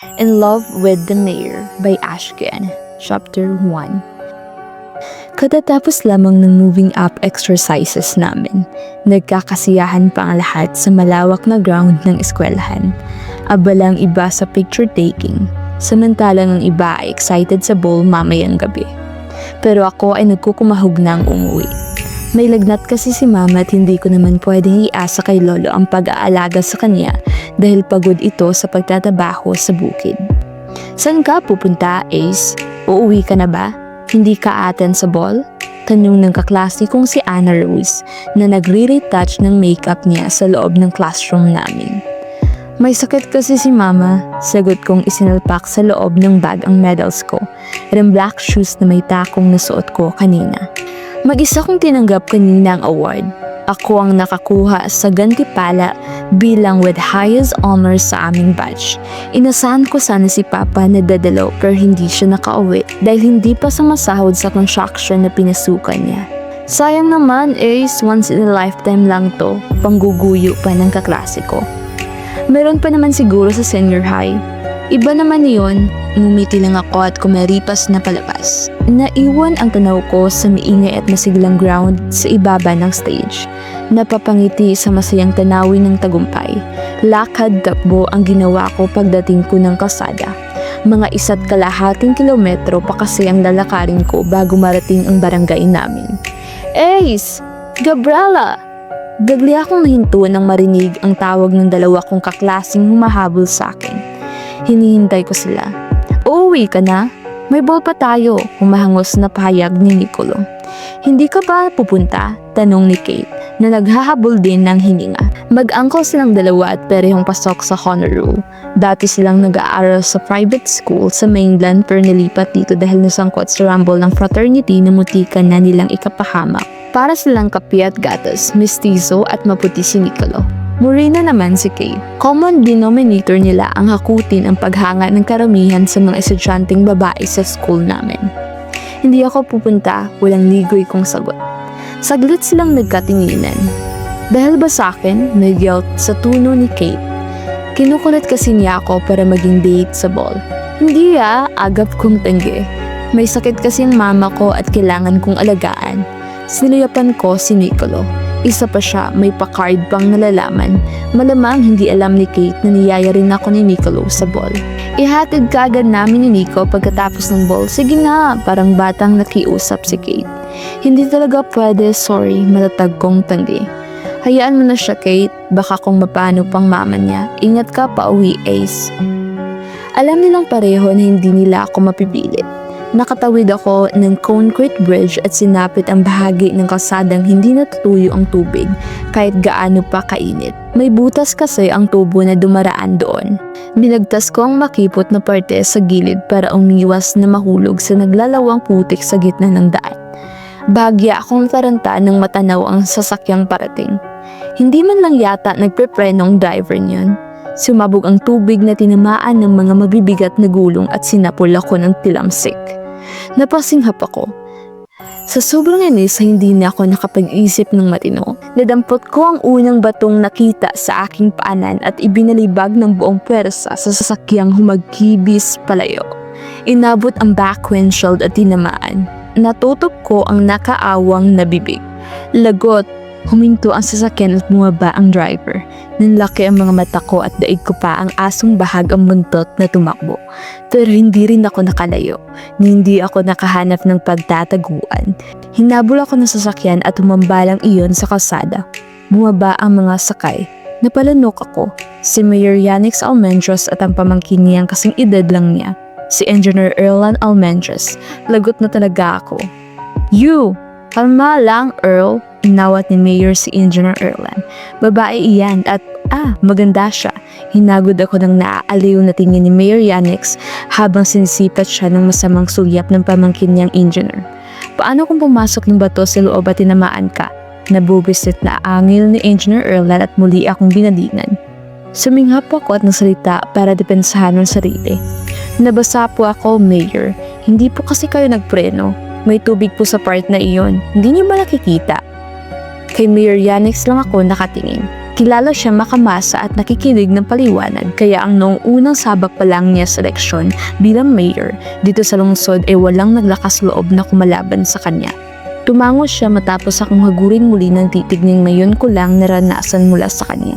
In Love with the Mayor by Ashken, Chapter 1 Katatapos lamang ng moving up exercises namin, nagkakasiyahan pa ang lahat sa malawak na ground ng eskwelahan. Abalang iba sa picture taking, samantalang ang iba ay excited sa bowl mamayang gabi. Pero ako ay nagkukumahog na ang umuwi. May lagnat kasi si mama at hindi ko naman pwedeng iasa kay lolo ang pag-aalaga sa kanya dahil pagod ito sa pagtatabaho sa bukid. Saan ka pupunta, Ace? Uuwi ka na ba? Hindi ka aten sa ball? Tanong ng kaklase kong si Anna Rose na nagre-retouch ng makeup niya sa loob ng classroom namin. May sakit kasi si mama, sagot kong isinalpak sa loob ng bag ang medals ko at ang black shoes na may takong nasuot ko kanina. Mag-isa kong tinanggap kanina ang award. Ako ang nakakuha sa gantimpala bilang with highest honors sa aming batch. Inasahan ko sana si Papa na dadalo pero hindi siya nakauwi dahil hindi pa sumasahod sa construction na pinasukan niya. Sayang naman Ace, once in a lifetime lang to, pangguguyo pa ng kaklase ko. Meron pa naman siguro sa senior high. Iba naman yun, ngumiti lang ako at kumaripas na palabas. Naiwan ang tanaw ko sa maingay at masiglang ground sa ibaba ng stage. Napapangiti sa masayang tanawin ng tagumpay. Lakad takbo ang ginawa ko pagdating ko ng kalsada. Mga isa't kalahating kilometro pa kasi ang lalakarin ko bago marating ang barangay namin. Ace! Gabriela! Bigli akong nahinto nang marinig ang tawag ng dalawa kong kaklasing humahabol sa akin. Hinihintay ko sila. Uuwi ka na? May ball pa tayo, humahangos na pahayag ni Nicolo. Hindi ka ba pupunta? Tanong ni Kate na naghahabol din ng hininga. Mag-angkol silang dalawa at perehong pasok sa honor roll. Dati silang nag-aaral sa private school sa mainland pero nilipat dito dahil nasangkot sa rumble ng fraternity na mutikan na nilang ikapahamak. Para silang kapi at gatas, mestizo at maputi si Nicolo. Morena naman si Kate. Common denominator nila ang hakutin ang paghanga ng karamihan sa mga estudyanteng babae sa school namin. Hindi ako pupunta, walang ligoy kong sagot. Saglit silang nagkatinginan. Dahil ba sa akin, may guilt sa tuno ni Kate. Kinukulit kasi niya ako para maging date sa ball. Hindi ah, agap kong tanggi. May sakit kasi ang mama ko at kailangan kong alagaan. Sinilapan ko si Nicolo. Isa pa siya, may pa-card pang nalalaman. Malamang hindi alam ni Kate na niyaya rin ako ni Nicolo sa ball. Ihatid ka agad namin ni Nico pagkatapos ng ball. Sige nga, parang batang nakiusap si Kate. Hindi talaga pwede, sorry, matatag kong tandi. Hayaan mo na siya, Kate. Baka kung mapano pang mama niya. Ingat ka pa uwi, Ace. Alam nilang pareho na hindi nila ako mapipilit. Nakatawid ako ng concrete bridge at sinapit ang bahagi ng kalsadang hindi natutuyo ang tubig kahit gaano pa kainit. May butas kasi ang tubo na dumaraan doon. Binagtas ko ang makipot na parte sa gilid para umiwas na mahulog sa naglalawang putik sa gitna ng daan. Bagya akong taranta ng matanaw ang sasakyang parating. Hindi man lang yata nagprepreno ang driver niyon. Sumabog ang tubig na tinamaan ng mga mabibigat na gulong at sinapol ako ng tilamsik. Napasinghap ako. Sa sobrang inis hindi na ako nakapag-isip ng matino. Nadampot ko ang unang batong nakita sa aking paanan at ibinalibag ng buong pwersa sa sasakyang humagkibis palayo. Inabot ang back windshield at tinamaan. Natutok ko ang nakaawang nabibig. Lagot, huminto ang sasakyan at bumaba ang driver. Nanlaki ang mga mata ko at daig ko pa ang asong bahag ang buntot na tumakbo. Pero hindi rin ako nakalayo. Hindi ako nakahanap ng pagtataguan. Hinabol ako ng sasakyan at humambalang iyon sa kalsada. Bumaba ang mga sakay. Napalanok ako. Si Mayor Yanix Almendros at ang pamangkin niyang kasing edad lang niya. Si Engineer Erlan Almendros. Lagot na talaga ako. You! Kalma lang, Earl. Inawat ni Mayor si Engineer Erlan. Babae iyan at ah, maganda siya. Hinagod ako ng naaaliw na tingin ni Mayor Yanix habang sinisipat siya ng masamang sulyap ng pamangkin niyang engineer. Paano kung pumasok ng bato sa loob at tinamaan ka? Nabubisit na angil ni Engineer Erlan at muli akong binalingan. Suminghap ako at nasalita para depensahan ang sarili. Nabasa po ako, Mayor. Hindi po kasi kayo nagpreno. May tubig po sa part na iyon. Hindi niyo ba nakikita? Kay Mayor Yanix lang ako nakatingin. Kilala siya makamasa at nakikinig ng paliwanag kaya ang noong unang sabak pa lang niya sa eleksyon bilang mayor dito sa lungsod ay walang naglakas loob na kumalaban sa kanya. Tumango siya matapos akong hagurin muli ng titig ng ngayon ko lang naranasan mula sa kanya.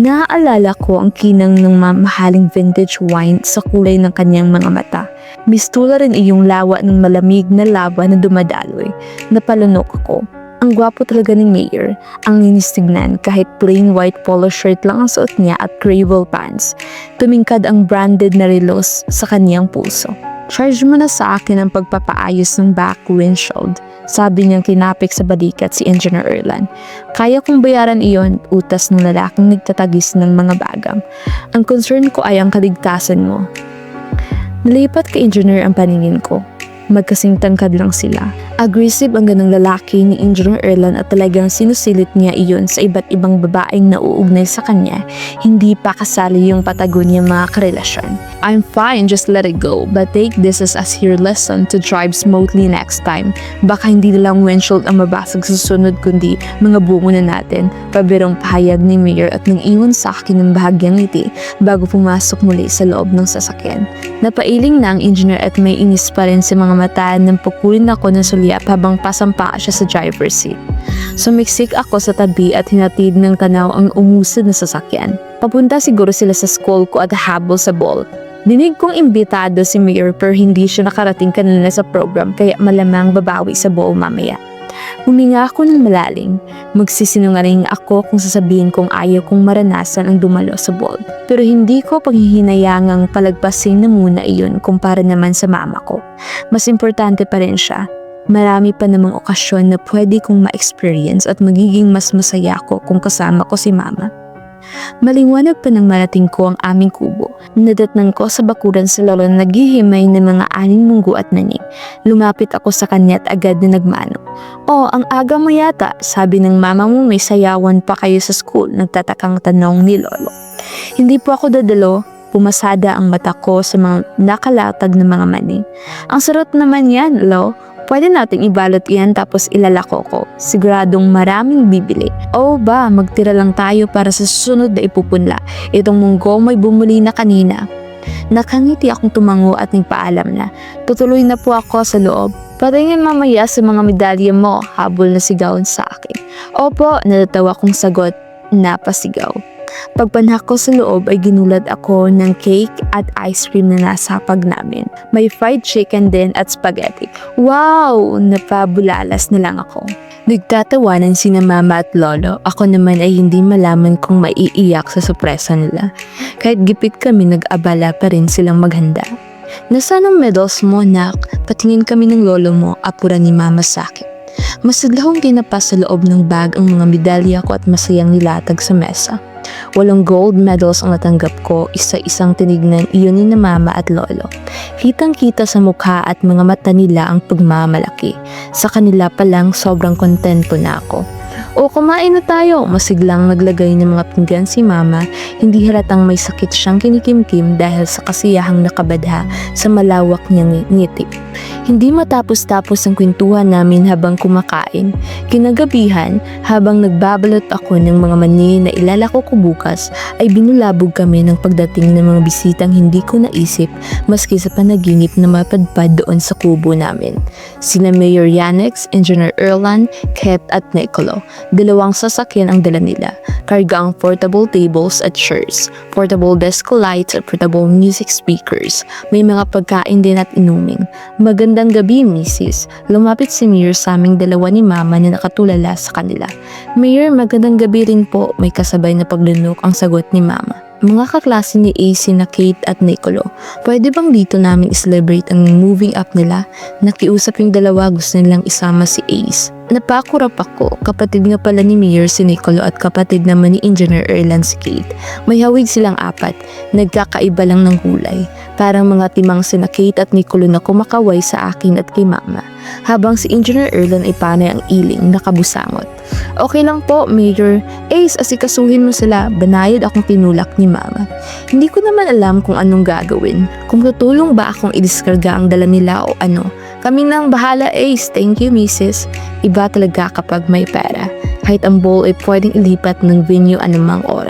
Naaalala ko ang kinang ng mamahaling vintage wine sa kulay ng kanyang mga mata. Mistula rin iyong lawa ng malamig na lava na dumadaloy. Napalunok ako. Ang gwapo talaga ni Mayor. Ang linis tignan kahit plain white polo shirt lang ang suot niya at gravel pants. Tumingkad ang branded na relos sa kaniyang pulso. Charge mo na sa akin ang pagpapaayos ng back windshield. Sabi niyang kinapik sa balikat si Engineer Erlan. Kaya kong bayaran iyon, utas ng lalaking nagtatagis ng mga bagam. Ang concern ko ay ang kaligtasan mo. Nalipat kay Engineer ang paningin ko. Magkasing tangkad lang sila. Aggressive ang ganang lalaki ni Engineer Erlan at talagang sinusilit niya iyon sa iba't ibang babaeng nauugnay sa kanya. Hindi pa kasali yung patago niya mga karelasyon. I'm fine, just let it go. But take this as, as your lesson to drive smoothly next time. Baka hindi na lang windshield ang mabasag sa susunod kundi mga bungo na natin. Pabirong pahayag ni Mayor at nang iwan sa akin ng bahagyang ngiti bago pumasok muli sa loob ng sasakyan. Napailing na ang engineer at may inis pa rin sa mga mata nang pukulin ako ng sulyap habang pasampa siya sa driver's seat. Sumiksik ako sa tabi at hinatid ng tanaw ang umusad na sasakyan. Papunta siguro sila sa school ko at habol sa ball. Dinig kong imbitado si Mayor pero hindi siya nakarating kanina sa program kaya malamang babawi sa ball mamaya. Huminga ako ng malalim. Magsisinungaling ako kung sasabihin kong ayaw kong maranasan ang dumalo sa ball. Pero hindi ko paghihinayangang palagpasin na muna iyon kumpara naman sa mama ko. Mas importante pa rin siya. Marami pa namang okasyon na pwede kong ma-experience at magiging mas masaya ko kung kasama ko si mama. Maliwanag pa nang marating ko ang aming kubo. Nadatnan ko sa bakuran sa lolo na naghihimay ng mga aning munggo at naning. Lumapit ako sa kanya at agad na nagmano. Oh, ang aga mo yata, sabi ng mama mo may sayawan pa kayo sa school, nagtatakang tanong ni lolo. Hindi po ako dadalo, pumasada ang mata ko sa mga nakalatag na mga maning. Ang sarot naman yan, lo. Pwede nating ibalot yan tapos ilalako ko. Siguradong maraming bibili. O ba, magtira lang tayo para sa susunod na ipupunla. Itong munggo may bumuli na kanina. Nakangiti akong tumango at nagpaalam na. Tutuloy na po ako sa loob. Patingin mamaya sa mga medalya mo, habol na sigaw sa akin. Opo, natatawa kong sagot, napasigaw. Pagpanak ko sa loob ay ginulat ako ng cake at ice cream na nasa hapag namin. May fried chicken din at spaghetti. Wow! Napabulalas na lang ako. Nagtatawanan sina mama at lolo. Ako naman ay hindi malaman kung maiiyak sa sorpresa nila. Kahit gipit kami nag-abala pa rin silang maghanda. Nasaan ang medals mo, nak? Patingin kami ng lolo mo, apura ni mama sa akin. Masidlahong kinapa sa loob ng bag ang mga medalya ko at masayang nilatag sa mesa. Walong gold medals ang natanggap ko, isa-isang tinignan iyon ni na mama at lolo. Kitang-kita sa mukha at mga mata nila ang pagmamalaki. Sa kanila pa lang sobrang kontento na ako. O kumain na tayo, masiglang naglagay ng mga pinggan si mama, hindi halatang may sakit siyang kinikimkim dahil sa kasiyahang nakabadha sa malawak niyang ngiti. Hindi matapos-tapos ang kwentuhan namin habang kumakain. Kinagabihan, habang nagbabalot ako ng mga mani na ilalako ko bukas, ay binulabog kami ng pagdating ng mga bisitang hindi ko naisip maski sa panaginip na mapadpad doon sa kubo namin. Sina Mayor Yanex, Engineer Erlan, Ket at Nicolo. Dalawang sasakyan ang dala nila. Karga ang portable tables at chairs, portable desk lights at portable music speakers. May mga pagkain din at inuming. Magandang gabi, Mrs. Lumapit si Mayor sa aming dalawa ni Mama na nakatulala sa kanila. Mayor, magandang gabi rin po. May kasabay na paglunok ang sagot ni Mama. Mga kaklase ni AC na Kate at Nicolo, pwede bang dito namin celebrate ang moving up nila? Nakiusap yung dalawa gusto nilang isama si Ace. Napakurap ako, kapatid nga pala ni Mayor si Nicolo at kapatid naman ni Engineer Erlan si Kate. May hawig silang apat, nagkakaiba lang ng kulay. Parang mga timang sina Kate at Nicolo na kumakaway sa akin at kay Mama. Habang si Engineer Erlan ay panay ang iling nakabusangot. Okay lang po, Mayor. Ace, asikasuhin mo sila. Banayad akong tinulak ni Mama. Hindi ko naman alam kung anong gagawin. Kung tutulong ba akong idiskarga ang dala nila o ano. Kami nang bahala, Ace. Thank you, Mrs. Iba talaga kapag may pera. kahit ang bowl ay pwedeng ilipat ng venue anumang oras.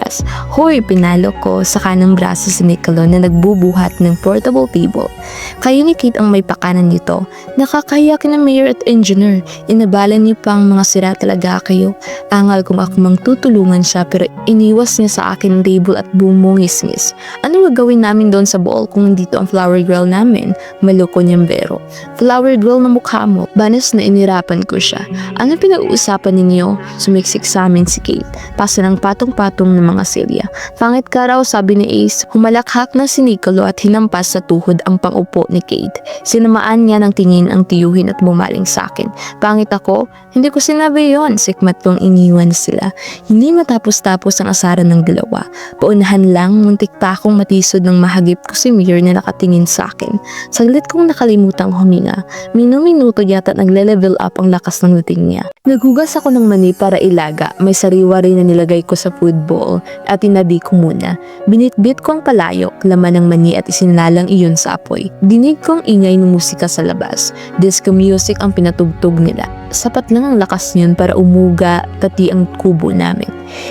Hoy, pinalo ko sa kanang braso si Nicolo na nagbubuhat ng portable table. Kayo ni Kate ang may pakanan nito. Nakakaya ka ng mayor at engineer. Inabalan niyo pang mga sira talaga kayo. Angal kung ako mang tutulungan siya pero iniwas niya sa akin table at bumungis-ngis. Ano gagawin namin doon sa bowl kung dito ang flower grill namin? Maloko niyang bero. Flower grill na mukha mo. Banas na inirapan ko siya. Ano pinag-uusapan ninyo? Sumiksik sa amin si Kate. Pasa ng patong-patong ng mga silya. Pangit ka raw, sabi ni Ace. Humalakhak na si Nicolo at hinampas sa tuhod ang pangupo ni Kate. Sinamaan niya ng tingin ang tiyuhin at bumaling sa akin. Pangit ako? Hindi ko sinabi yon. Sikmat kong iniwan sila. Hindi matapos-tapos ang asaran ng dalawa. Paunahan lang, muntik pa akong matisod ng mahagip ko si Mir na nakatingin sa akin. Saglit kong nakalimutang huminga. Minu-minuto yata nagle-level up ang lakas ng dating niya. Naghugas ako ng mani para ilaga. May sariwa rin na nilagay ko sa food bowl at tinabi ko muna. Binitbit ko ang palayok, laman ng mani at isinlalang iyon sa apoy. Dinig kong ingay ng musika sa labas. Disco music ang pinatugtog nila. Sapat lang ang lakas niyon para umuga tati ang kubo namin.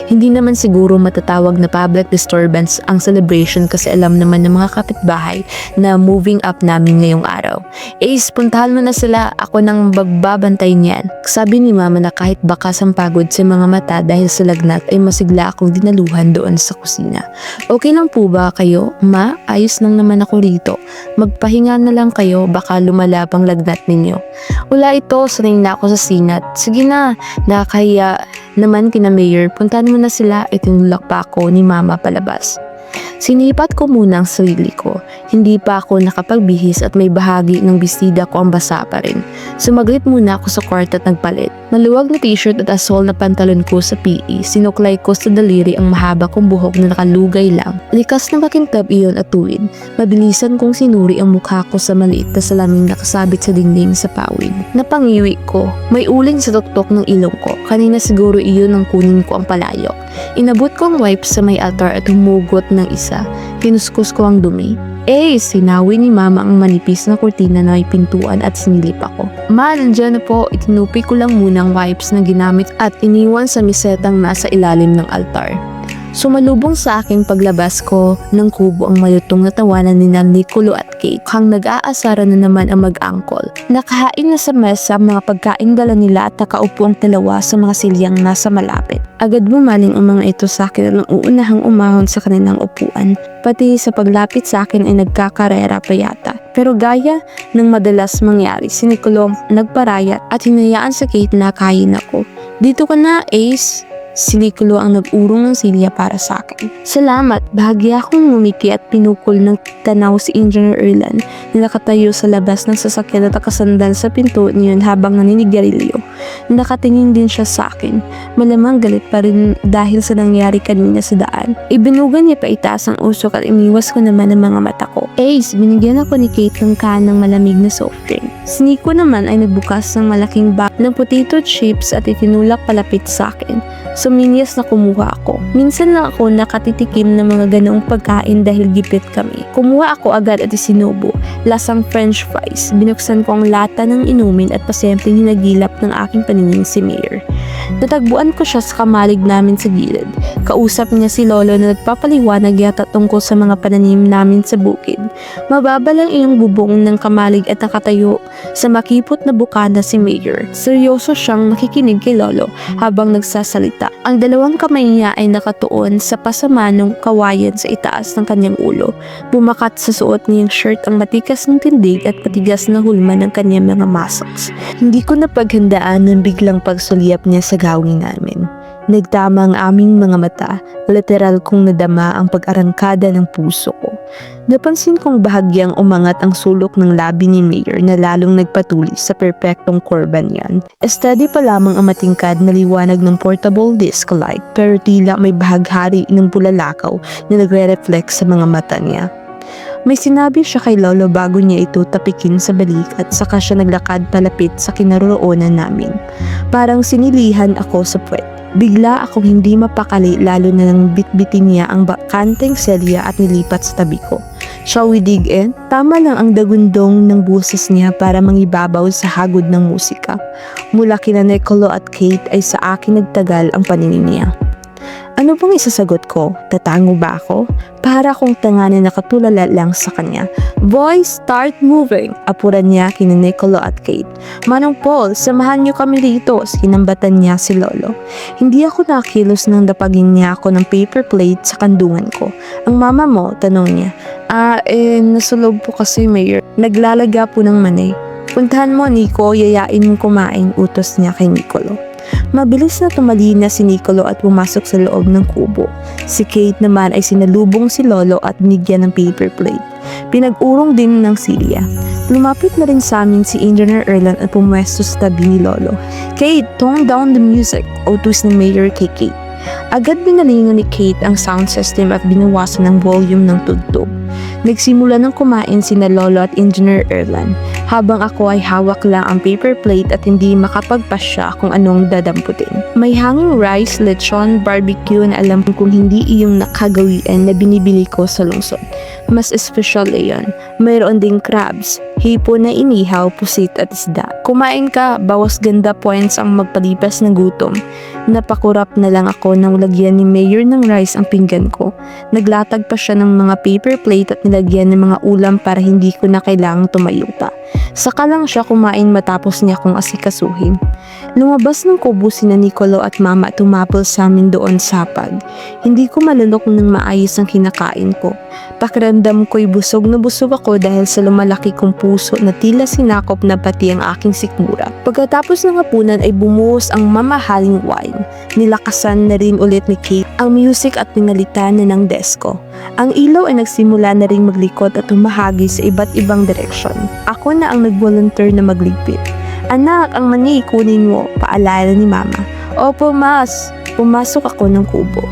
Hindi naman siguro matatawag na public disturbance ang celebration kasi alam naman ng mga kapitbahay na moving up namin ngayong araw. Ace, puntahan mo na sila. Ako nang bagbabantay niyan. Sabi ni mama na kahit bakas ang pagod sa mga mata dahil sa lagnat ay masigla akong dinaluhan doon sa kusina. Okay lang po ba kayo? Ma, ayos lang naman ako rito. Magpahinga na lang kayo baka lumala pang lagnat ninyo. Wala ito, sanay na ako sa sinat. Sige na, nakakahiya naman kina Mayor, puntahan mo na sila at tinulak pa ako ni Mama palabas. Sinipat ko muna ang sarili ko. Hindi pa ako nakapagbihis at may bahagi ng bestida ko ang basa pa rin. Sumaglit muna ako sa kwarto at nagpalit. Maluwag na t-shirt at asol na pantalon ko sa PE. Sinuklay ko sa daliri ang mahaba kong buhok na nakalugay lang. Likas na makintab iyon at tuwid. Mabilisan kong sinuri ang mukha ko sa maliit na salaming nakasabit sa dingding sa pawid. Napangiwi ko. May uling sa tuktok ng ilong ko. Kanina siguro iyon ang kunin ko ang palayok. Inabot ko ang wipes sa may altar at humugot ng isa. Kinuskus ko ang dumi. Eh, sinawi ni mama ang manipis na kurtina na may pintuan at sinilip ako. Ma, nandiyan na po, itinupi ko lang muna ang wipes na ginamit at iniwan sa misetang nasa ilalim ng altar. Sumalubong sa aking paglabas ko ng kubo ang malutong na tawanan ni Nicolo at Kate hang nag-aasara na naman ang mag-angkol. Nakahain na sa mesa mga pagkain dala nila at nakaupo ang dalawa sa mga silyang nasa malapit. Agad bumaling ang mga ito sa akin at uunahang umahon sa kanilang upuan. Pati sa paglapit sa akin ay nagkakarera pa yata. Pero gaya ng madalas mangyari, si Nicolo nagparayat at hinayaan sa Kate na kain ako. Dito ka na, Ace. Si Nicolo ang nag-urong ng silya para sa akin. Salamat, bahagya akong ngumiti at pinukol ng tanaw si Engineer Erlan na nakatayo sa labas ng sasakyan at nakasandal sa pinto niyon habang naninigarilyo. Nakatingin din siya sa akin. Malamang galit pa rin dahil sa nangyari kanina sa daan. Ibinugan niya pa itaas ang usok at iniwas ko naman ang mga mata ko. Ace, binigyan ako ni Kate ng can ng malamig na soft drink. Si Nico naman ay nagbukas ng malaking bag ng potato chips at itinulak palapit sa akin. Suminyas na kumuha ako. Minsan lang ako nakatitikim ng mga ganoong pagkain dahil gipit kami. Kumuha ako agad at isinubo. Lasang french fries. Binuksan ko ang lata ng inumin at pasyempre hinagilap ng aking paningin si Mayor. Natagbuan ko siya sa kamalig namin sa gilid. Kausap niya si Lolo na nagpapaliwanag yata tungkol sa mga pananim namin sa bukid. Mababa lang iyong bubong ng kamalig at nakatayo sa makipot na bukana si Mayor. Seryoso siyang nakikinig kay Lolo habang nagsasalita. Ang dalawang kamay niya ay nakatuon sa pasama ng kawayan sa itaas ng kanyang ulo. Bumakat sa suot niyang shirt ang matikas ng tindig at patigas na hulma ng kanyang mga muscles. Hindi ko napaghandaan ng biglang pagsulyap niya sa gawin namin. Nagtama ang aming mga mata, literal kong nadama ang pag-arangkada ng puso ko. Napansin kong bahagyang umangat ang sulok ng labi ni Mayor na lalong nagpatuloy sa perpektong kurban niyan. Steady pa lamang ang matingkad na liwanag ng portable disc light pero tila may bahaghari ng pulalakaw na nagre-reflect sa mga mata niya. May sinabi siya kay Lolo bago niya ito tapikin sa balik at saka siya naglakad palapit sa kinaroroonan namin. Parang sinilihan ako sa puwet. Bigla akong hindi mapakali lalo na nang bitbitin niya ang bakanteng selya at nilipat sa tabi ko. Shall we dig in? Tama lang ang dagundong ng buses niya para mangibabaw sa hagod ng musika. Mula kina Nicolo at Kate ay sa akin nagtagal ang paningin niya. Ano bang isasagot ko? Tatango ba ako? Para akong tanga na nakatulala lang sa kanya. Boys, start moving! Apuran niya kina Nicolo at Kate. Manong Paul, samahan niyo kami dito. Sinambatan niya si Lolo. Hindi ako nakilos nang dapagin niya ako ng paper plate sa kandungan ko. Ang mama mo, tanong niya. Ah, eh, nasulob po kasi, Mayor. Naglalaga po ng manay. Puntahan mo, Nico, yayain mong kumain, utos niya kay Nicolo. Mabilis na tumalina si Nicolo at pumasok sa loob ng kubo. Si Kate naman ay sinalubong si Lolo at binigyan ng paper plate. Pinag-urong din ng Celia. Lumapit na rin sa amin si Engineer Erland at pumwesto sa tabi ni Lolo. Kate, tone down the music, utos ni Mayor kay Kate. Agad binalingon ni Kate ang sound system at binawasan ng volume ng tugtog. Nagsimula ng kumain sina Lolo at Engineer Erland, habang ako ay hawak lang ang paper plate at hindi makapagpasya kung anong dadamputin. May hanging rice, lechon, barbecue na alam kong hindi iyong nakagawian na binibili ko sa lungsod. Mas espesyal iyon. Mayroon ding crabs, hipo na inihaw, pusit at isda. Kumain ka, bawas ganda points ang magpalipas ng gutom. Napakurap na lang ako nang lagyan ni Mayor ng rice ang pinggan ko. Naglatag pa siya ng mga paper plate at nilagyan ng mga ulam para hindi ko na kailangang tumayo pa. Saka lang siya kumain matapos niya kong asikasuhin. Lumabas ng kubo sina Nicolo at Mama tumapol sa amin doon sa pag. Hindi ko malunok ng maayos ang kinakain ko. Pakiramdam ko'y busog na busog ako dahil sa lumalaki kong puso na tila sinakop na pati ang aking sikmura. Pagkatapos ng hapunan ay bumuhos ang mamahaling wine. Nilakasan na rin ulit ni Kate ang music at pinalitan na ng desko. Ang ilaw ay nagsimula na rin maglikot at humahagi sa iba't ibang direksyon. Ako na ang nag-volunteer na magligpit. Anak, ang mani kunin mo, paalala ni mama. Opo, mas. Pumasok ako ng kubo.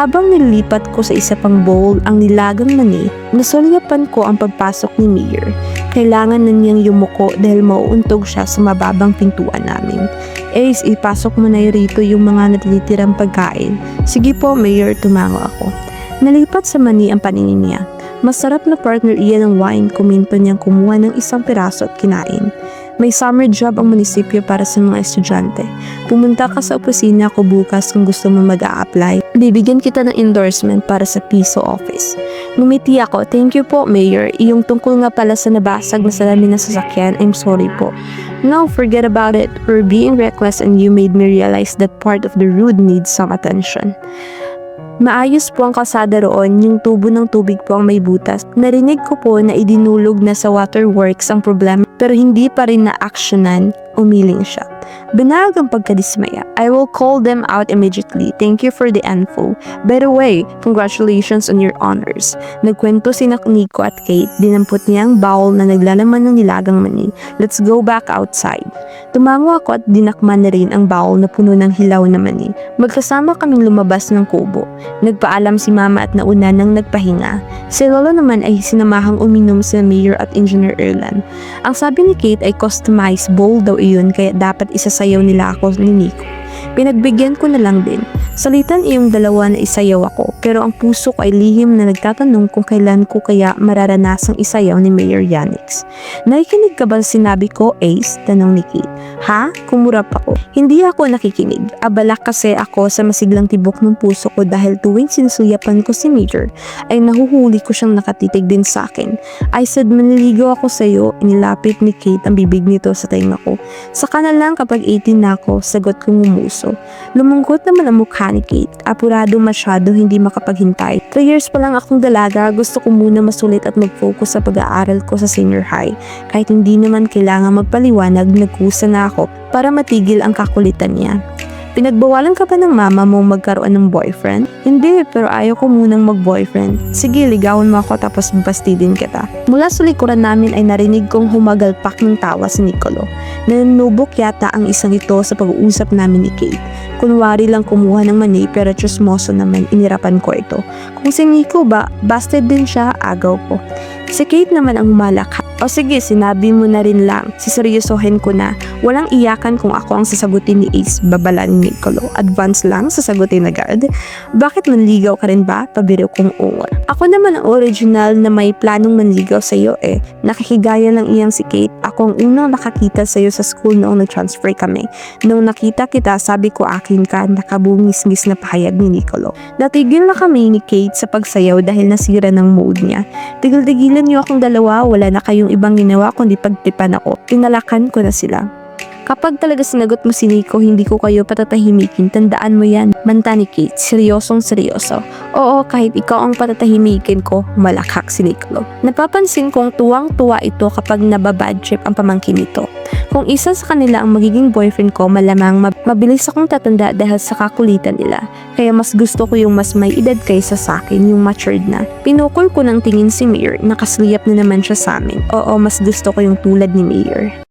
Habang nililipat ko sa isa pang bowl ang nilagang mani, nasulyapan ko ang pagpasok ni Mayor. Kailangan na niyang yumuko dahil mauuntog siya sa mababang pintuan namin. Ace, ipasok mo na rito yung mga natititirang pagkain. Sige po, Mayor, tumango ako. Nalipat sa mani ang paningin niya. Masarap na partner iyan ng wine, kuminto niyang kumuha ng isang piraso at kinain. May summer job ang munisipyo para sa mga estudyante. Pumunta ka sa opisina ko bukas kung gusto mo mag apply Bibigyan kita ng endorsement para sa PISO office. Ngumiti ako, thank you po, Mayor. Iyong tungkol nga pala sa nabasag na salamin ng sasakyan, I'm sorry po. No, forget about it. We're being reckless and you made me realize that part of the road needs some attention. Maayos po ang kalsada roon, yung tubo ng tubig po ang may butas. Narinig ko po na idinulog na sa waterworks ang problema pero hindi pa rin na-actionan, umiling siya. Binag ang pagkadismaya. I will call them out immediately. Thank you for the info. By the way, congratulations on your honors. Nagkwento si Nico at Kate. Dinampot niya ang bowl na naglalaman ng nilagang mani. Let's go back outside. Tumango ako at dinakman na rin ang bowl na puno ng hilaw na mani. Magkasama kaming lumabas ng kubo. Nagpaalam si mama at nauna nang nagpahinga. Si Lolo naman ay sinamahang uminom sa Mayor at Engineer Erland. Ang sabi ni Kate ay customized bowl daw iyon kaya dapat isasayaw nila ako ni Nico. Pinagbigyan ko na lang din. Salitan iyong dalawa na isayaw ako pero ang puso ko ay lihim na nagtatanong kung kailan ko kaya mararanasang isayaw ni Mayor Yanix. Nakikinig ka ba sinabi ko, Ace? Tanong ni Kate. Ha? Kumurap ako. Hindi ako nakikinig. Abala kasi ako sa masiglang tibok ng puso ko dahil tuwing sinusuyapan ko si Major ay nahuhuli ko siyang nakatitig din sa akin. I said maniligaw ako sa iyo. Inilapit ni Kate ang bibig nito sa tainga ko. Saka na lang kapag 18 na ako, sagot kong umuso. Lumungkot naman ang mukha ni Kate. Apurado masyado, hindi makapaghintay. 3 years pa lang akong dalaga, gusto ko muna masulit at mag-focus sa pag-aaral ko sa senior high. Kahit hindi naman kailangan magpaliwanag, nagkusa na ako para matigil ang kakulitan niya. Pinagbawalan ka ba ng mama mo magkaroon ng boyfriend? Hindi, pero ayaw ko munang mag-boyfriend. Sige, ligawan mo ako tapos bastidin kita. Mula sa likuran namin ay narinig kong humagalpak ng tawa si Nicolo. Nanunubok yata ang isang ito sa pag-uusap namin ni Kate. Kunwari lang kumuha ng mani pero chismoso naman inirapan ko ito. Kung si Nico ba, busted din siya, agaw ko. Si Kate naman ang humalakha. O sige, sinabi mo na rin lang. Siseryosohin ko na. Walang iyakan kung ako ang sasagutin ni Ace, babala ni Nicolo. Advance lang, sasagutin agad. Bakit manligaw ka rin ba? Pabiro kong oo. Ako naman ang original na may planong manligaw sa'yo eh. Nakikigaya lang iyang si Kate. Ako ang unang nakakita sa'yo sa school noong nag-transfer kami. Nung nakita kita, sabi ko akin ka, nakabungis-ngis na pahayag ni Nicolo. Natigil na kami ni Kate sa pagsayaw dahil nasira ng mood niya. Tigil-tigilan niyo akong dalawa, wala na kayong ibang ginawa kundi pagtipan ako. Tinalakan ko na sila. Kapag talaga sinagot mo si Nico, hindi ko kayo patatahimikin, tandaan mo yan. Manta ni Kate, seryosong seryoso. Oo, kahit ikaw ang patatahimikin ko, malakhak si Nicolo. Napapansin kong tuwang-tuwa ito kapag nababad trip ang pamangkin nito. Kung isa sa kanila ang magiging boyfriend ko, malamang mab- mabilis akong tatanda dahil sa kakulitan nila. Kaya mas gusto ko yung mas may edad kaysa sa akin, yung matured na. Pinukol ko ng tingin si Mayor, nakasliyap na naman siya sa amin. Oo, mas gusto ko yung tulad ni Mayor.